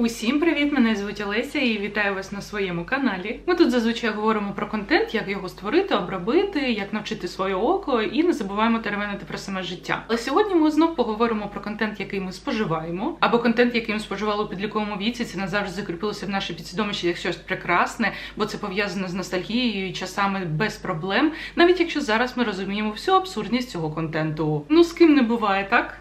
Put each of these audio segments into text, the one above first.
Усім привіт! Мене звуть Олеся і вітаю вас на своєму каналі. Ми тут зазвичай говоримо про контент, як його створити, обробити, як навчити своє око, і не забуваємо теревенити про саме життя. Але сьогодні ми знов поговоримо про контент, який ми споживаємо, або контент, який ми споживали у підліковому віці. Це назавжди закріпилося в нашій підсвідомості як щось прекрасне, бо це пов'язане з ностальгією і часами без проблем, навіть якщо зараз ми розуміємо всю абсурдність цього контенту. Ну з ким не буває, так?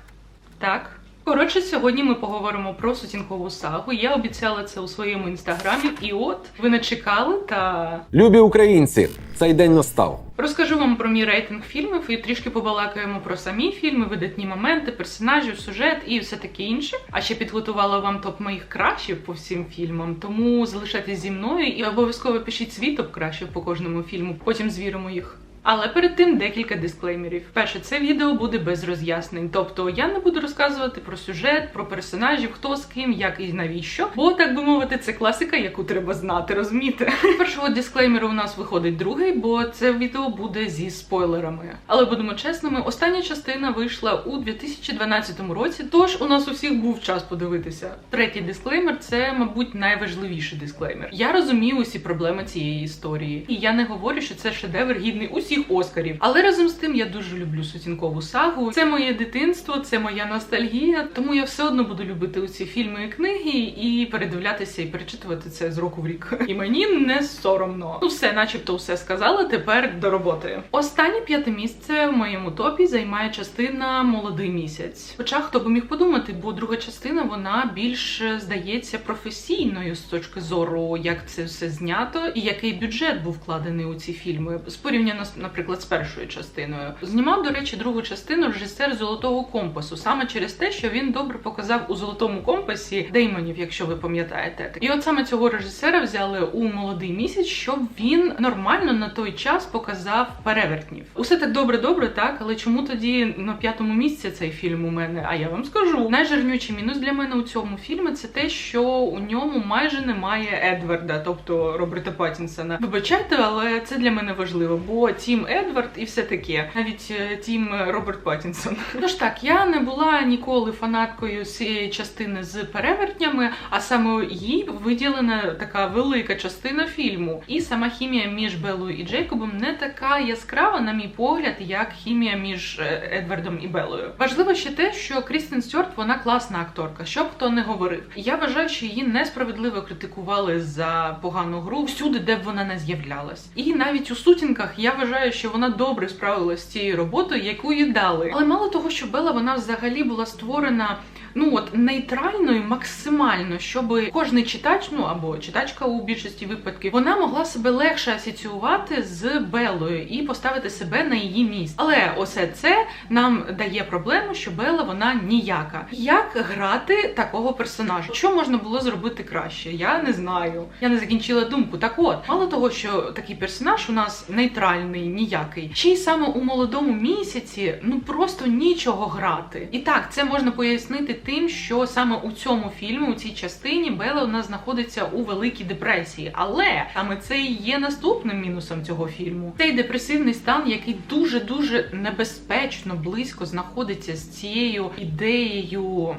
Так. Коротше, сьогодні ми поговоримо про сутінкову сагу. Я обіцяла це у своєму інстаграмі, і от ви не чекали та Любі українці, цей день настав. розкажу вам про мій рейтинг фільмів і трішки побалакаємо про самі фільми, видатні моменти, персонажів, сюжет і все таке інше. А ще підготувала вам топ моїх кращих по всім фільмам. Тому залишайтесь зі мною і обов'язково пишіть свій топ кращих по кожному фільму. Потім звіримо їх. Але перед тим декілька дисклеймерів. Перше, це відео буде без роз'яснень, тобто я не буду розказувати про сюжет, про персонажів, хто з ким, як і навіщо. Бо так би мовити, це класика, яку треба знати, розумієте? Першого дисклеймеру у нас виходить другий, бо це відео буде зі спойлерами. Але будемо чесними, остання частина вийшла у 2012 році, тож у нас у всіх був час подивитися. Третій дисклеймер це, мабуть, найважливіший дисклеймер. Я розумію усі проблеми цієї історії, і я не говорю, що це шедевр гідний усіх оскарів. Але разом з тим я дуже люблю сутінкову сагу. Це моє дитинство, це моя ностальгія. Тому я все одно буду любити усі фільми і книги і передивлятися і перечитувати це з року в рік. І мені не соромно. Ну все, начебто, все сказала. Тепер до роботи. Останнє п'яте місце в моєму топі займає частина Молодий місяць. Хоча хто би міг подумати, бо друга частина вона більш здається професійною з точки зору, як це все знято, і який бюджет був вкладений у ці фільми з порівняно з, наприклад, з першою частиною. Знімав, до речі, другу частину режисер Золотого компасу, саме через те, що він добре показав у золотому компасі Деймонів, якщо ви пам'ятаєте. І от саме цього режисера взяли у молодий місяць, щоб він нормально на той час показав перевертнів. Усе так добре-добре, так, але чому тоді на п'ятому місці цей фільм у мене? А я вам скажу. Найжирнючий мінус для мене у цьому фільмі це те, що у ньому майже немає Едварда, тобто Роберта Паттінсона. Вибачайте, але це для мене важливо, бо Тім Едвард і все таке, навіть е, Тім Роберт Паттінсон. Тож так, я не була ніколи фанаткою цієї частини з перевертнями, а саме їй виділена така велика частина фільму. І сама хімія між Белою і Джейкобом не така яскрава, на мій погляд, як хімія між е, Едвардом і Белою. Важливо ще те, що Крістен Стюарт вона класна акторка, що б хто не говорив. Я вважаю, що її несправедливо критикували за погану гру всюди, де б вона не з'являлась. І навіть у сутінках я вважаю, що вона добре справилася з цією роботою, яку їй дали. Але мало того, що Бела вона взагалі була створена. Ну от нейтральною максимально, щоб кожний читач, ну або читачка у більшості випадків, вона могла себе легше асоціювати з Белою і поставити себе на її місце. Але усе це нам дає проблему, що Бела вона ніяка. Як грати такого персонажа? Що можна було зробити краще? Я не знаю. Я не закінчила думку. Так от, мало того, що такий персонаж у нас нейтральний, ніякий, ще й саме у молодому місяці ну просто нічого грати. І так, це можна пояснити тим, що саме у цьому фільмі, у цій частині, Белла у нас знаходиться у великій депресії. Але саме це і є наступним мінусом цього фільму. Цей депресивний стан, який дуже дуже небезпечно близько знаходиться з цією ідеєю.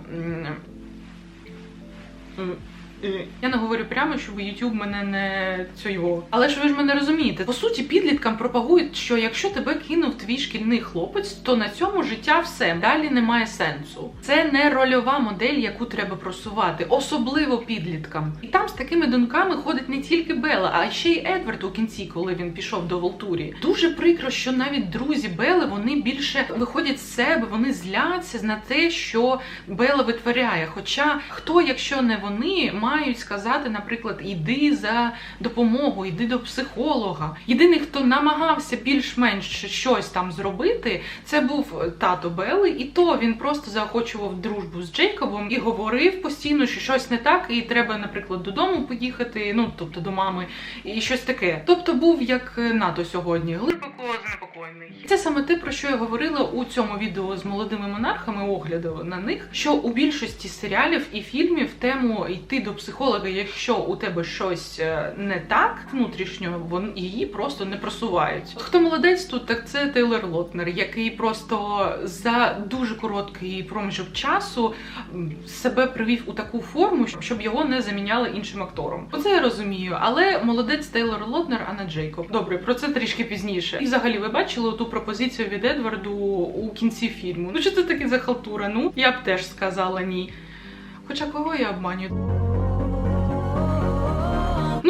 Е, Я не говорю прямо, щоб YouTube мене не цього. Але ж ви ж мене розумієте. По суті, підліткам пропагують, що якщо тебе кинув твій шкільний хлопець, то на цьому життя все далі немає сенсу. Це не рольова модель, яку треба просувати, особливо підліткам. І там з такими думками ходить не тільки Бела, а ще й Едвард у кінці, коли він пішов до Волтурі. Дуже прикро, що навіть друзі Бели вони більше виходять з себе, вони зляться на те, що Бела витворяє. Хоча хто, якщо не вони, мають сказати, наприклад, іди за допомогою, йди до психолога. Єдиний, хто намагався більш-менш щось там зробити, це був тато Бели, і то він просто заохочував дружбу з Джейкобом і говорив постійно, що щось не так, і треба, наприклад, додому поїхати, ну тобто до мами, і щось таке. Тобто був як НАТО сьогодні, глибоко занепокоєний. Це саме те, про що я говорила у цьому відео з молодими монархами, огляду на них, що у більшості серіалів і фільмів тему йти до психолога, якщо у тебе щось е, не так внутрішньо, вон її просто не просувають. Хто молодець тут, так це Тейлор Лотнер, який просто за дуже короткий проміжок часу себе привів у таку форму, щоб його не заміняли іншим актором. Оце я розумію, але молодець Тейлор Лотнер, а не Джейкоб. Добре, про це трішки пізніше. І взагалі, ви бачили ту пропозицію від Едварду у кінці фільму. Ну що це таке за халтура? Ну я б теж сказала ні. Хоча кого я обманюю?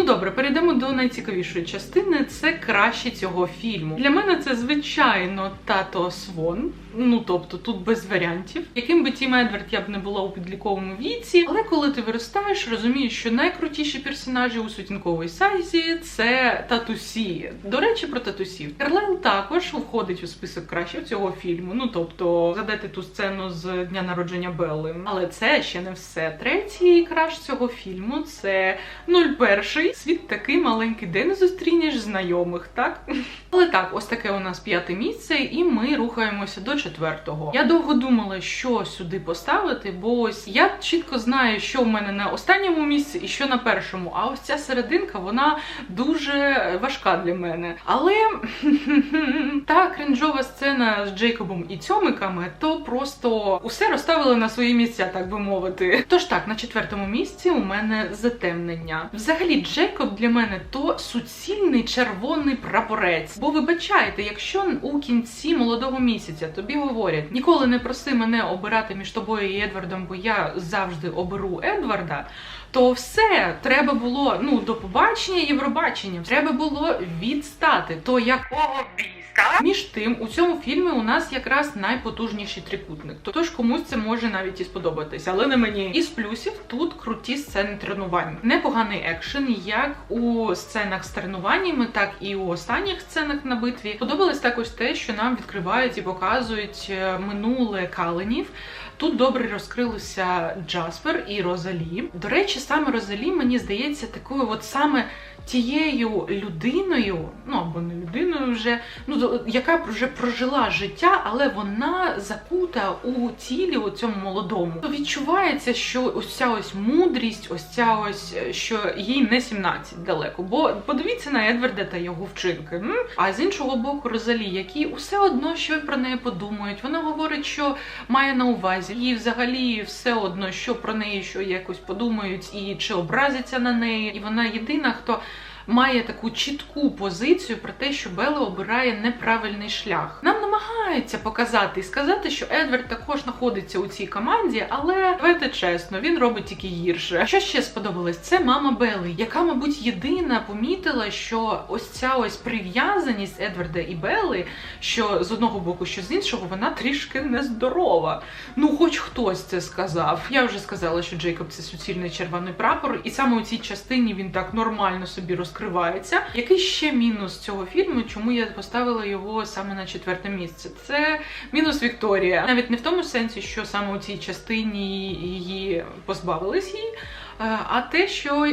Добре, перейдемо до найцікавішої частини. Це краще цього фільму. Для мене це звичайно тато Свон. Ну тобто тут без варіантів. Яким би Тім Едвард я б не була у підліковому віці, але коли ти виростаєш, розумієш, що найкрутіші персонажі у сутінковій сайзі це татусі. До речі, про татусів. Карлайл також входить у список кращих цього фільму. Ну тобто, згадайте ту сцену з дня народження Белли. Але це ще не все. Третій краш цього фільму це 01. Світ такий маленький, де не зустрінеш знайомих, так? Але так, ось таке у нас п'яте місце, і ми рухаємося до четвертого. Я довго думала, що сюди поставити, бо ось я чітко знаю, що в мене на останньому місці і що на першому. А ось ця серединка, вона дуже важка для мене. Але та кринжова сцена з Джейкобом і цьомиками, то просто усе розставили на свої місця, так би мовити. Тож так, на четвертому місці у мене затемнення. Взагалі, Джейкоб для мене то суцільний червоний прапорець. Бо вибачайте, якщо у кінці молодого місяця тобі говорять ніколи не проси мене обирати між тобою і Едвардом, бо я завжди оберу Едварда. То все треба було ну до побачення Євробачення. Треба було відстати. То якого біса? Між тим, у цьому фільмі у нас якраз найпотужніший трикутник. Тож комусь це може навіть і сподобатися, але не мені. Із плюсів тут круті сцени тренувань. Непоганий екшен, як у сценах з тренуваннями, так і у останніх сценах на битві. Подобалось також те, що нам відкривають і показують е, минуле каленів. Тут добре розкрилися Джаспер і Розалі. До речі, саме Розалі мені здається такою, от саме тією людиною, ну або не людиною вже, ну яка вже прожила життя, але вона закута у тілі у цьому молодому. То відчувається, що ось ця ось мудрість, ось ця ось, е, що їй не 17 далеко. Бо подивіться на Едварда та його вчинки. А з іншого боку, Розалі, які усе одно що про неї подумають. Вона говорить, що має на увазі, їй взагалі все одно, що про неї що якось подумають, і чи образяться на неї. І вона єдина, хто має таку чітку позицію про те, що Белла обирає неправильний шлях. Нам намагаються показати і сказати, що Едвард також знаходиться у цій команді, але давайте чесно, він робить тільки гірше. Що ще сподобалось? Це мама Белли, яка, мабуть, єдина помітила, що ось ця ось прив'язаність Едварда і Белли, що з одного боку, що з іншого, вона трішки нездорова. Ну, хоч хтось це сказав. Я вже сказала, що Джейкоб це суцільний червоний прапор, і саме у цій частині він так нормально собі розкривається. Який ще мінус цього фільму, чому я поставила його саме на четверте місце? Це мінус Вікторія. Навіть не в тому сенсі, що саме у цій частині її позбавились її. е, А те, що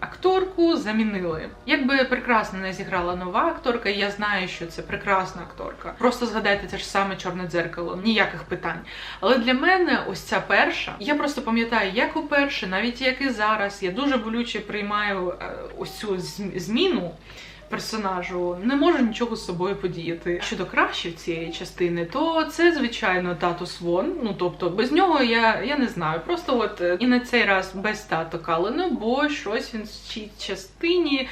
акторку замінили. Якби прекрасно не зіграла нова акторка, я знаю, що це прекрасна акторка. Просто згадайте те ж саме чорне дзеркало, ніяких питань. Але для мене ось ця перша, я просто пам'ятаю, як уперше, навіть як і зараз, я дуже болюче приймаю е, ось цю зміну. Персонажу не можу нічого з собою подіяти. Щодо кращих цієї частини, то це звичайно тато Свон. Ну тобто без нього я, я не знаю. Просто от е, і на цей раз без тато Калена, бо щось він в цій частині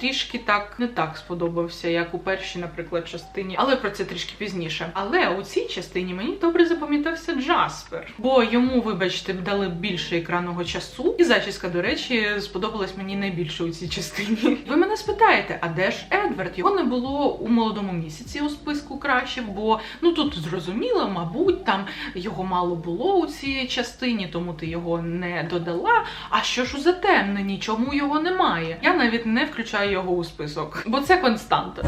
трішки так не так сподобався, як у першій, наприклад, частині. Але про це трішки пізніше. Але у цій частині мені добре запам'ятався Джаспер, бо йому, вибачте, дали більше екранного часу. І зачіска, до речі, сподобалась мені найбільше у цій частині. Ви мене спитаєте, а де ж Едвард? Його не було у молодому місяці у списку кращих, бо ну тут зрозуміло, мабуть, там його мало було у цій частині, тому ти його не додала. А що ж у затемненні? Чому його немає? Я навіть не включаю його у список, бо це константа.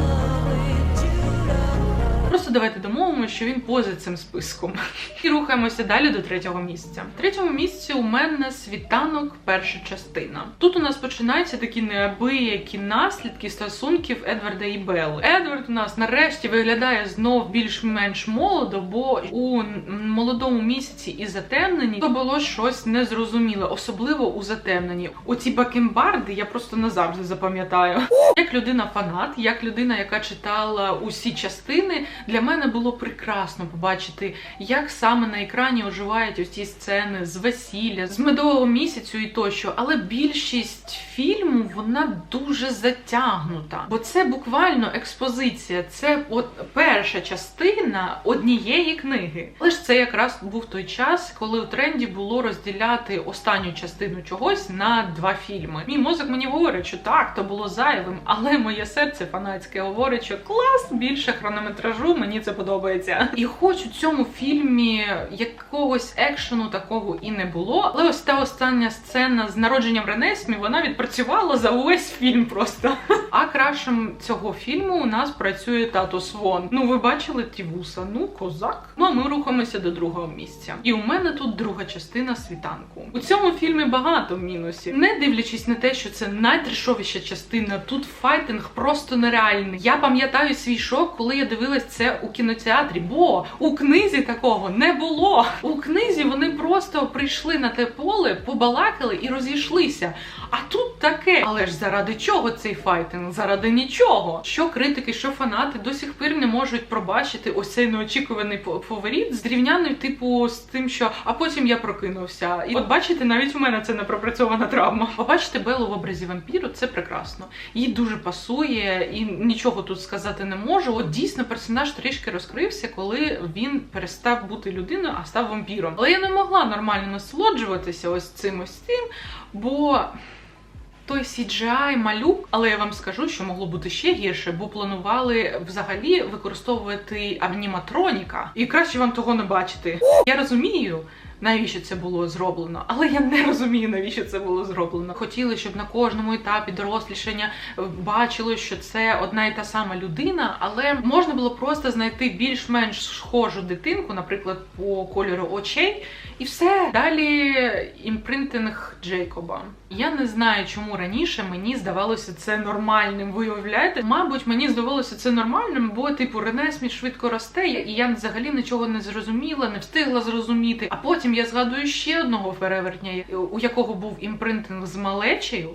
Давайте домовимо, що він поза цим списком. І рухаємося далі до третього місця. В третьому місці у мене світанок, перша частина. Тут у нас починаються такі неабиякі наслідки стосунків Едварда і Белли. Едвард у нас нарешті виглядає знов більш-менш молодо, бо у молодому місяці і затемненні то було щось незрозуміле, особливо у затемненні. Оці бакенбарди я просто назавжди запам'ятаю. Як людина фанат, як людина, яка читала усі частини, для мене було прекрасно побачити, як саме на екрані оживають ось ці сцени з весілля, з медового місяцю і тощо. Але більшість фільму вона дуже затягнута, бо це буквально експозиція. Це от перша частина однієї книги. Але ж це якраз був той час, коли у тренді було розділяти останню частину чогось на два фільми. Мій мозок мені говорить, що так, то було зайвим, але моє серце фанатське говорить, що клас, більше хронометражу, мені це подобається. І хоч у цьому фільмі якогось екшену такого і не було, але ось та остання сцена з народженням Ренесмі, вона відпрацювала за увесь фільм просто. А крашем цього фільму у нас працює тато Свон. Ну, ви бачили ті вуса? Ну, козак. Ну а ми рухаємося до другого місця. І у мене тут друга частина світанку. У цьому фільмі багато мінусів. Не дивлячись на те, що це найтрешовіша частина, тут файтинг просто нереальний. Я пам'ятаю свій шок, коли я дивилась це у кінотеатрі, бо у книзі такого не було. У книзі вони просто прийшли на те поле, побалакали і розійшлися. А тут таке. Але ж заради чого цей файтинг? Заради нічого. Що критики, що фанати до сих пір не можуть пробачити ось цей неочікуваний по- поворіт, зрівняний, типу, з тим, що а потім я прокинувся. І от бачите, навіть у мене це не пропрацьована травма. Побачити Белу в образі вампіру це прекрасно. Їй дуже пасує, і нічого тут сказати не можу. От дійсно персонаж трішки розкрився, коли він перестав бути людиною, а став вампіром. Але я не могла нормально насолоджуватися ось цим ось цим, бо. Той CGI малюк, але я вам скажу, що могло бути ще гірше, бо планували взагалі використовувати аніматроніка, і краще вам того не бачити. Я розумію. Навіщо це було зроблено, але я не розумію, навіщо це було зроблено. Хотіли, щоб на кожному етапі дорослішання бачили, що це одна і та сама людина, але можна було просто знайти більш-менш схожу дитинку, наприклад, по кольору очей, і все. Далі імпринтинг Джейкоба. Я не знаю, чому раніше мені здавалося це нормальним. Ви уявляєте? Мабуть, мені здавалося це нормальним, бо типу ренесмі швидко росте, і я взагалі нічого не зрозуміла, не встигла зрозуміти. А потім я згадую ще одного перевертня, у якого був імпринтинг з малечею.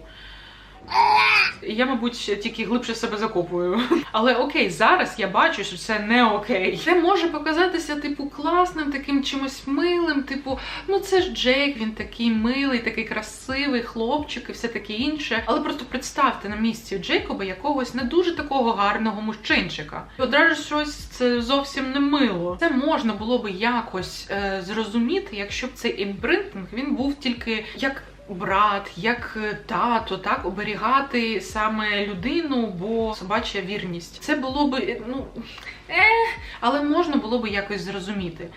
Я, мабуть, тільки глибше себе закопую. Але окей, зараз я бачу, що це не окей. Це може показатися, типу, класним, таким чимось милим. Типу, ну це ж Джейк, він такий милий, такий красивий хлопчик і все таке інше. Але просто представте на місці Джейкоба якогось не дуже такого гарного мужчинчика. І одразу щось це зовсім не мило. Це можна було би якось е, зрозуміти, якщо б цей імпринтинг він був тільки як брат, як е, тато, так оберігати саме людину, бо собача вірність. Це було би ну е, але можна було би якось зрозуміти.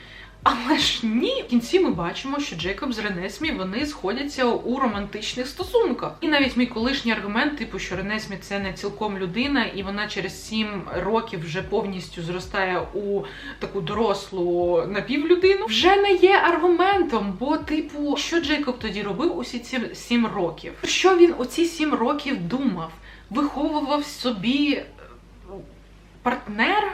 Але ж ні, в кінці ми бачимо, що Джейкоб з Ренесмі вони сходяться у романтичних стосунках. І навіть мій колишній аргумент, типу, що Ренесмі це не цілком людина, і вона через сім років вже повністю зростає у таку дорослу напівлюдину, вже не є аргументом. Бо, типу, що Джейкоб тоді робив усі ці сім років? Що він оці сім років думав? Виховував собі е, партнера?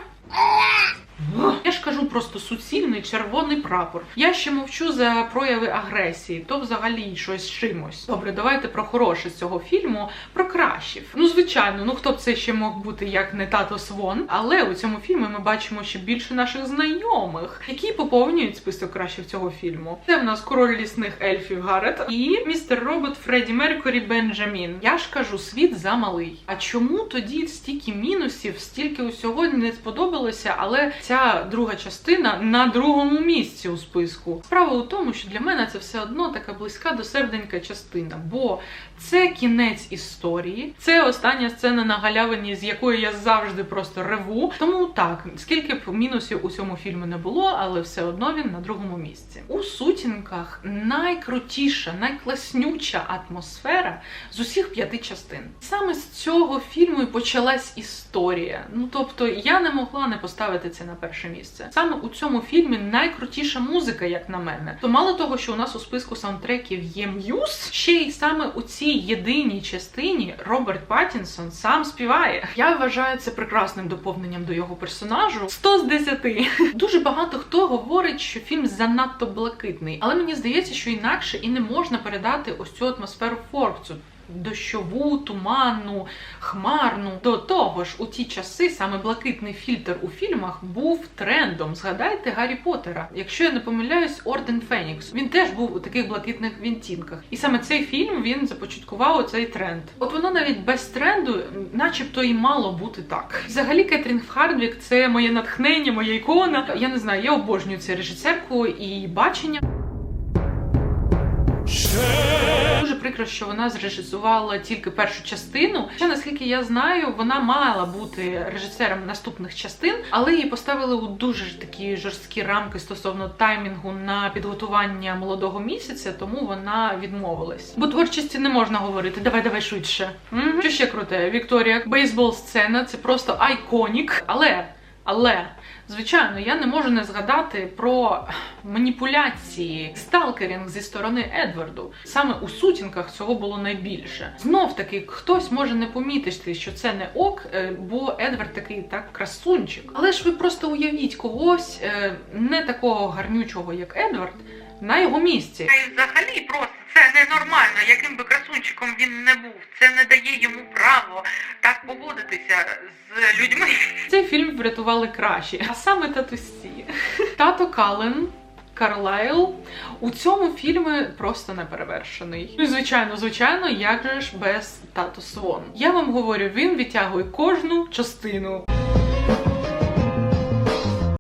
Я ж кажу просто суцільний червоний прапор. Я ще мовчу за прояви агресії, то взагалі щось чимось. Добре, давайте про хороше з цього фільму, про кращів. Ну, звичайно, ну хто б це ще мог бути як не тато Свон, але у цьому фільмі ми бачимо ще більше наших знайомих, які поповнюють список кращих цього фільму. Це в нас король лісних ельфів Гарет і містер Робот Фредді Меркурі Бенджамін. Я ж кажу, світ замалий. А чому тоді стільки мінусів, стільки усього не сподобалося, але ця друга частина на другому місці у списку. Справа у тому, що для мене це все одно така близька до серденька частина, бо це кінець історії, це остання сцена на галявині, з якої я завжди просто реву. Тому так, скільки б мінусів у цьому фільмі не було, але все одно він на другому місці. У сутінках найкрутіша, найкласнюча атмосфера з усіх п'яти частин. Саме з цього фільму і почалась історія. Ну тобто я не могла не поставити це на перше місце. Саме у цьому фільмі найкрутіша музика, як на мене. То мало того, що у нас у списку саундтреків є М'юз, ще й саме у цій єдиній частині Роберт Паттінсон сам співає. Я вважаю це прекрасним доповненням до його персонажу. 100 з 10. Дуже багато хто говорить, що фільм занадто блакитний, але мені здається, що інакше і не можна передати ось цю атмосферу Форбсу. Дощову, туманну, хмарну. До того ж, у ті часи саме блакитний фільтр у фільмах був трендом. Згадайте Гаррі Поттера. Якщо я не помиляюсь, Орден Фенікс. Він теж був у таких блакитних відтінках. І саме цей фільм він започаткував оцей тренд. От воно навіть без тренду, начебто, і мало бути так. Взагалі, Кетрін Хардвік це моє натхнення, моя ікона. Я не знаю, я обожнюю цю режисерку і бачення. Дуже прикро, що вона зрежисувала тільки першу частину. Ще наскільки я знаю, вона мала бути режисером наступних частин, але її поставили у дуже ж такі жорсткі рамки стосовно таймінгу на підготування молодого місяця, тому вона відмовилась. Бо творчості не можна говорити. Давай, давай швидше. Мгм. Що ще круте? Вікторія, бейсбол сцена це просто айконік. Але, але. Звичайно, я не можу не згадати про маніпуляції, сталкерінг зі сторони Едварду. Саме у сутінках цього було найбільше. Знов таки, хтось може не помітити, що це не ок, е, бо Едвард такий так красунчик. Але ж ви просто уявіть когось е, не такого гарнючого, як Едвард, на його місці. Та й взагалі просто це ненормально, яким би красунчиком він не був. Це не дає йому право так поводитися з людьми. Цей фільм врятували краще, а саме татусі. Тато Кален. Карлайл у цьому фільмі просто неперевершений. Ну, звичайно, звичайно, як же ж без тато Свон. Я вам говорю, він відтягує кожну частину.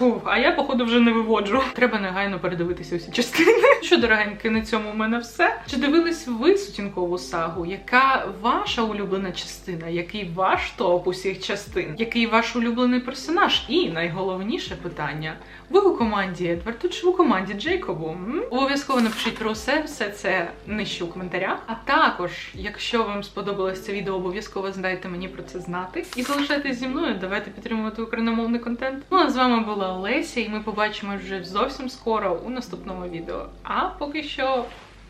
Фух, а я, походу, вже не виводжу. Треба негайно передивитися усі частини. Що, дорогенькі, на цьому в мене все. Чи дивились ви сутінкову сагу? Яка ваша улюблена частина? Який ваш топ усіх частин? Який ваш улюблений персонаж? І найголовніше питання: ви у команді Едварду чи у команді Джейкобу? Обов'язково напишіть про все, все це нижче у коментарях. А також, якщо вам сподобалось це відео, обов'язково здайте мені про це знати. І залишайтесь зі мною. Давайте підтримувати україномовний контент. Ну а з вами була Олеся, і ми побачимось вже зовсім скоро у наступному відео. А поки що,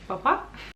па-па!